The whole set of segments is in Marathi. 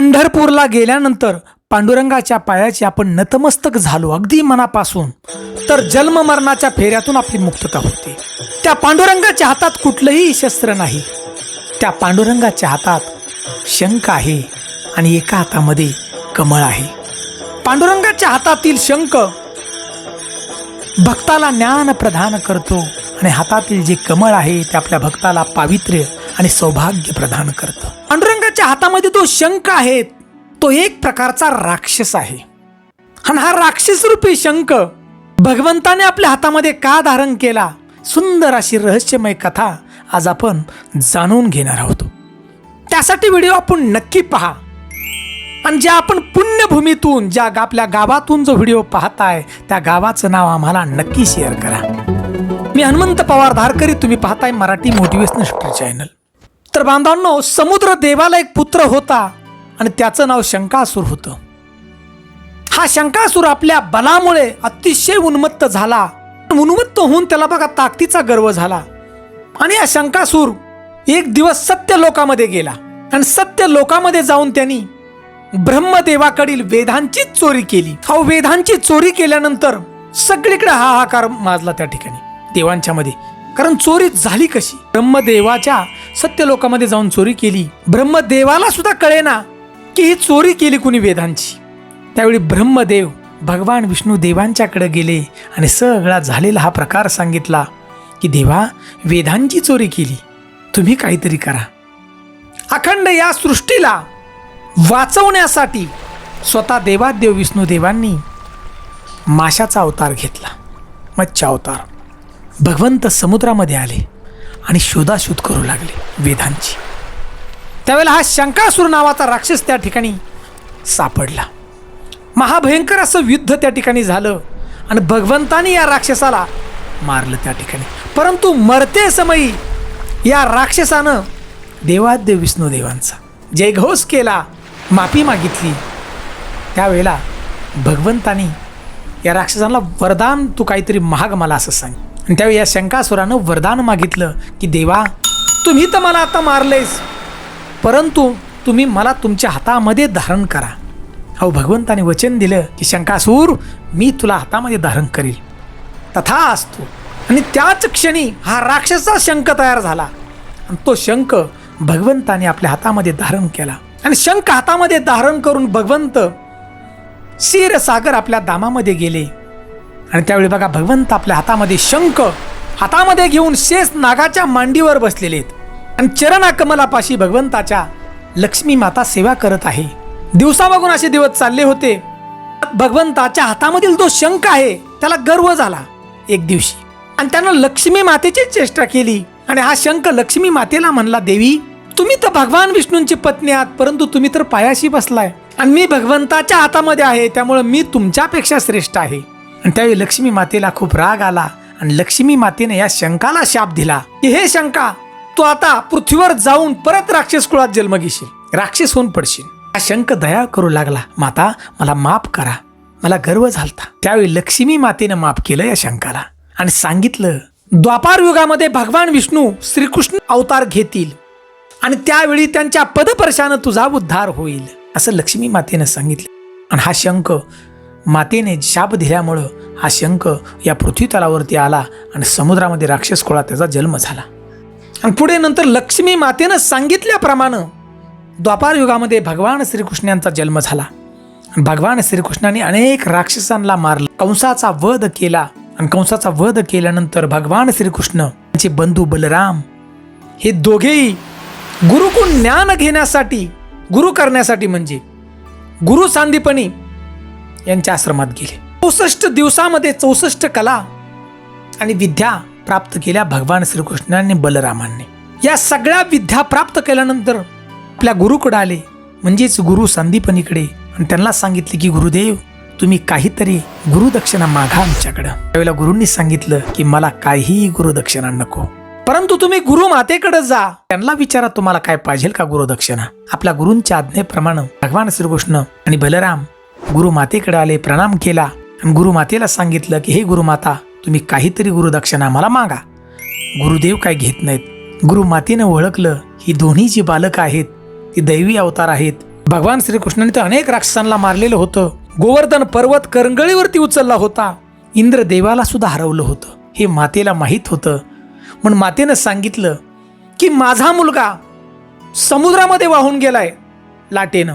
पंढरपूरला गेल्यानंतर पांडुरंगाच्या पायाची आपण नतमस्तक झालो अगदी मनापासून. तर जन्म मरणाच्या फेऱ्यातून आपली मुक्तता होते. त्या पांडुरंगाच्या हातात कुठलंही शस्त्र नाही. त्या पांडुरंगाच्या हातात शंख आहे आणि एका हातामध्ये कमळ आहे. पांडुरंगाच्या हातातील शंख भक्ताला ज्ञान प्रदान करतो आणि हातातील जे कमळ आहे ते आपल्या भक्ताला पावित्र्य आणि सौभाग्य प्रदान करतं. त्याच्या हातामध्ये तो शंख आहे तो एक प्रकारचा राक्षस आहे. आणि हा राक्षस रूपी शंख भगवंताने आपल्या हातामध्ये का धारण केला? सुंदर अशी रहस्यमय कथा आज आपण जाणून घेणार आहोत. त्यासाठी व्हिडिओ आपण नक्की पहा. आणि ज्या आपण पुण्यभूमीतून ज्या आपल्या गावातून जो व्हिडिओ पाहताय त्या गावाचं नाव आम्हाला नक्की शेअर करा. मी हनुमंत पवार धारकरी तुम्ही पाहताय मराठी मोटिवेशनल स्टोरी चॅनल तर बांधवांनो समुद्र देवाला एक पुत्र होता आणि त्याचं नाव शंकासूर होतं. हा शंकासूर आपल्या बलामुळे अतिशय उन्मत्त झाला. उन्मत्त होऊन त्याला बघा ताकदीचा गर्व झाला. आणि हा शंकासूर एक दिवस सत्य लोकामध्ये गेला. आणि सत्य लोकामध्ये जाऊन त्यांनी ब्रह्मदेवाकडील वेदांची चोरी केली. हा वेदांची चोरी केल्यानंतर सगळीकडे हाहाकार माजला त्या ठिकाणी देवांच्या मध्ये कारण चोरी झाली कशी? ब्रह्मदेवाच्या सत्य लोकामध्ये जाऊन चोरी केली. ब्रह्मदेवाला सुद्धा कळेना की ही चोरी केली कुणी वेदांची. त्यावेळी ब्रह्मदेव भगवान विष्णू देवांच्याकडे गेले आणि सगळा झालेला हा प्रकार सांगितला की देवा वेदांची चोरी केली. तुम्ही काहीतरी करा. अखंड या सृष्टीला वाचवण्यासाठी स्वतः देवादेव विष्णू देवांनी माशाचा अवतार घेतला मच्छा अवतार. भगवंत समुद्रामध्ये आले. आणि शोधाशोध करू लागले वेदांची. त्यावेळेला हा शंकासूर नावाचा राक्षस त्या ठिकाणी सापडला. महाभयंकर असं युद्ध त्या ठिकाणी झालं आणि भगवंतानी या राक्षसाला मारलं त्या ठिकाणी. परंतु मरते समयी या राक्षसानं देवाद्य विष्णुदेवांचा जयघोष केला माफी मागितली. त्यावेळेला भगवंतानी या राक्षसाला वरदान तू काहीतरी महाग मला असं सांग. त्यावेळी या शंकासुरानं वरदान मागितलं की देवा तुम्ही तर मला आता मारलेस परंतु तुम्ही मला तुमच्या हातामध्ये धारण करा. अहो भगवंताने वचन दिलं की शंकासूर मी तुला हातामध्ये धारण करील. तथा असतो. आणि त्याच क्षणी हा राक्षसा शंख तयार झाला. आणि तो शंख भगवंताने आपल्या हातामध्ये धारण केला. आणि शंख हातामध्ये धारण करून भगवंत क्षीरसागर आपल्या दामामध्ये गेले. आणि त्यावेळी बघा भगवंत आपल्या हातामध्ये शंख हातामध्ये घेऊन शेष नागाच्या मांडीवर बसलेले आहेत. आणि चरणा कमलापाशी भगवंताच्या लक्ष्मी माता सेवा करत आहे. दिवसा बघून असे दिवस चालले होते. भगवंताच्या हातामधील जो शंख आहे त्याला गर्व झाला एक दिवशी. आणि त्यानं लक्ष्मी मातेची चेष्टा केली. आणि हा शंख लक्ष्मी मातेला म्हणला देवी तुम्ही तर भगवान विष्णूंची पत्नी आहात परंतु तुम्ही तर पायाशी बसलाय. आणि मी भगवंताच्या हातामध्ये आहे त्यामुळे मी तुमच्यापेक्षा श्रेष्ठ आहे. आणि त्यावेळी लक्ष्मी मातेला खूप राग आला आणि लक्ष्मी मातेने या शंकाला शाप दिला की हे शंका तू आता पृथ्वीवर जाऊन परत राक्षस कुळात जन्म घेशील राक्षस होऊन पडशील. हा शंख दया करू लागला माता मला माफ करा मला गर्व झालता. त्यावेळी लक्ष्मी मातेनं माफ केलं या शंकाला आणि सांगितलं द्वापार युगामध्ये भगवान विष्णू श्रीकृष्ण अवतार घेतील आणि त्यावेळी त्यांच्या पदपर्शानं तुझा उद्धार होईल. असं लक्ष्मी मातेनं सांगितलं. आणि हा शंख मातेने शाप दिल्यामुळं हा शंख या पृथ्वीतलावरती आला आणि समुद्रामध्ये राक्षस कुळात त्याचा जन्म झाला. आणि पुढे नंतर लक्ष्मी मातेनं सांगितल्याप्रमाणे द्वापार युगामध्ये भगवान श्रीकृष्णांचा जन्म झाला. भगवान श्रीकृष्णाने अनेक राक्षसांना मारलं. कंसाचा वध केला. आणि कंसाचा वध केल्यानंतर भगवान श्रीकृष्ण यांचे बंधू बलराम हे दोघेही गुरुकुण ज्ञान घेण्यासाठी गुरु करण्यासाठी म्हणजे गुरु सांदीपणी यांच्या आश्रमात गेले. चौसष्ट दिवसामध्ये चौसष्ट कला आणि विद्या प्राप्त केल्या भगवान श्रीकृष्णाने बलरामांनी. या सगळ्या विद्या प्राप्त केल्यानंतर आपल्या गुरुकडे आले. म्हणजेच गुरु संदीपनीकडे आणि त्यांना सांगितले की गुरुदेव तुम्ही काहीतरी गुरुदक्षिणा मागा आमच्याकडं. त्यावेळेला गुरुंनी सांगितलं की मला काहीही गुरुदक्षिणा नको. परंतु तुम्ही गुरु मातेकडे जा. त्यांना विचारा तुम्हाला काय पाहिजे का गुरुदक्षिणा? आपल्या गुरूंच्या आज्ञेप्रमाणे भगवान श्रीकृष्ण आणि बलराम गुरुमातेकडे आले प्रणाम केला. आणि गुरुमातेला सांगितलं की हे गुरुमाता तुम्ही काहीतरी गुरुदक्षिणा मला मागा. गुरुदेव काय घेत नाहीत. गुरुमातेनं ओळखलं ही दोन्ही जी बालकं आहेत ती दैवी अवतार आहेत. भगवान श्रीकृष्णाने तर अनेक राक्षसांना मारलेलं होतं. गोवर्धन पर्वत करंगळीवरती उचलला होता. इंद्रदेवाला सुद्धा हरवलं होतं. हे मातेला माहीत होतं. म्हणून मातेनं सांगितलं की माझा मुलगा समुद्रामध्ये वाहून गेलाय लाटेनं.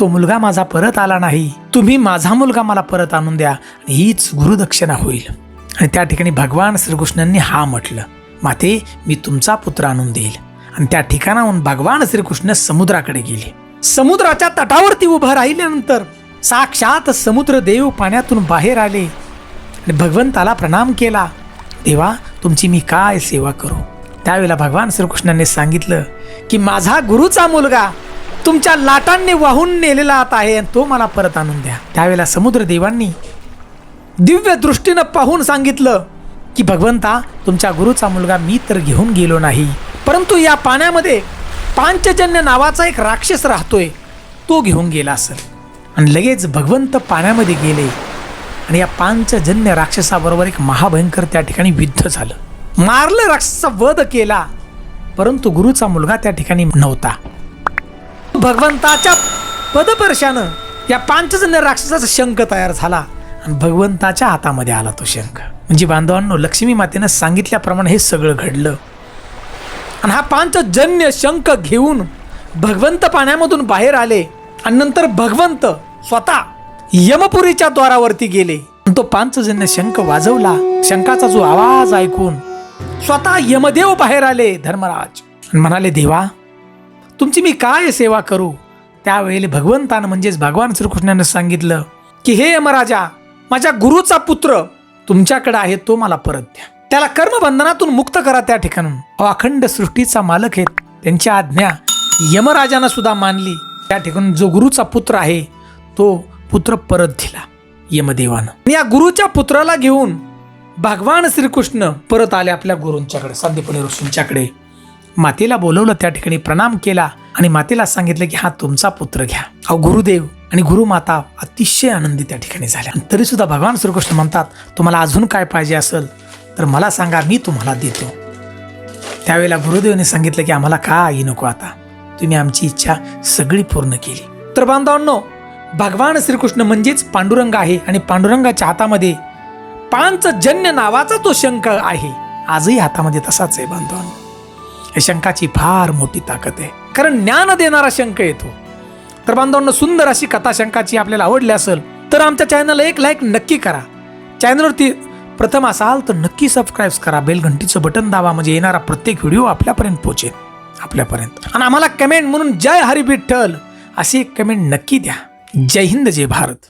तो मुलगा माझा परत आला नाही. तुम्ही माझा मुलगा मला परत आणून द्या आणि हीच गुरुदक्षिणा होईल. आणि त्या ठिकाणी भगवान श्रीकृष्णांनी हा म्हटलं माते मी तुमचा पुत्र आणून देईल. आणि त्या ठिकाणाहून भगवान श्रीकृष्ण समुद्राकडे गेले. समुद्राच्या तटावरती उभं राहिल्यानंतर साक्षात समुद्र देव पाण्यातून बाहेर आले आणि भगवंताला प्रणाम केला देवा तुमची मी काय सेवा करू? त्यावेळेला भगवान श्रीकृष्णाने सांगितलं की माझा गुरुचा मुलगा तुमच्या लाटांनी वाहून नेलेला आता आहे आणि तो मला परत आणून द्या. त्यावेळेला समुद्र देवांनी दिव्य दृष्टीनं पाहून सांगितलं की भगवंता तुमच्या गुरुचा मुलगा मी तर घेऊन गेलो नाही. परंतु या पाण्यामध्ये पांचजन्य नावाचा एक राक्षस राहतोय तो घेऊन गेला असेल. आणि लगेच भगवंत पाण्यामध्ये गेले आणि या पांचजन्य राक्षसाबरोबर एक महाभयंकर त्या ठिकाणी युद्ध झालं. मारलं राक्षसाचा वध केला परंतु गुरुचा मुलगा त्या ठिकाणी नव्हता. भगवंताच्या पदपर्शानं या पांचजन्य राक्षसाचा शंख तयार झाला. आणि भगवंताच्या हातामध्ये आला तो शंख. म्हणजे बांधवांनो लक्ष्मी मातेनं सांगितल्याप्रमाणे हे सगळं घडलं. आणि हा पांचजन्य शंख घेऊन भगवंत पाण्यामधून बाहेर आले आणि नंतर भगवंत स्वतः यमपुरीच्या द्वारावरती गेले. आणि तो पांचजन्य शंख वाजवला. शंखाचा जो आवाज ऐकून स्वतः यमदेव बाहेर आले धर्मराज. आणि म्हणाले देवा तुमची मी काय सेवा करू? त्यावेळेला भगवंतानं म्हणजेच भगवान श्रीकृष्णानं सांगितलं की हे यमराजा माझ्या गुरुचा पुत्र तुमच्याकडे आहे तो मला परत द्या. त्याला कर्मबंधनातून मुक्त करा त्या ठिकाणून. अखंड सृष्टीचा मालक आहेत. त्यांची आज्ञा यमराजानं सुद्धा मानली. त्या ठिकाणी जो गुरुचा पुत्र आहे तो पुत्र परत दिला यमदेवानं. आणि या गुरुच्या पुत्राला घेऊन भगवान श्रीकृष्ण परत आले आपल्या गुरूंच्याकडे संदीपनी ऋषींच्याकडे. मातेला बोलवलं त्या ठिकाणी प्रणाम केला आणि मातेला सांगितलं की हा तुमचा पुत्र घ्या. अहो गुरुदेव आणि गुरुमाता अतिशय आनंदी त्या ठिकाणी झाल्या. तरी सुद्धा भगवान श्रीकृष्ण म्हणतात तुम्हाला अजून काय पाहिजे असेल तर मला सांगा मी तुम्हाला देतो. त्यावेळेला गुरुदेवने सांगितलं की आम्हाला काही नको आता. तुम्ही आमची इच्छा सगळी पूर्ण केली. तर बांधवांनो भगवान श्रीकृष्ण म्हणजेच पांडुरंग आहे आणि पांडुरंगाच्या हातामध्ये पांचजन्य नावाचा तो शंख आहे. आजही हातामध्ये तसाच आहे बांधवांनो. या फार मोठी ताकद आहे. कारण ज्ञान देणारा शंख येतो. तर बांधवांना सुंदर अशी कथा शंकाची आपल्याला आवडली असेल तर आमच्या चॅनलला एक लाईक नक्की करा. चॅनलवरती प्रथम असाल तर नक्की सबस्क्राईब करा. बेल घंटीचं बटन दाबा म्हणजे येणारा प्रत्येक व्हिडिओ आपल्यापर्यंत पोहोचेल. आपल्यापर्यंत. आणि आम्हाला कमेंट म्हणून जय हरी विठ्ठल अशी एक कमेंट नक्की द्या. जय हिंद जय भारत.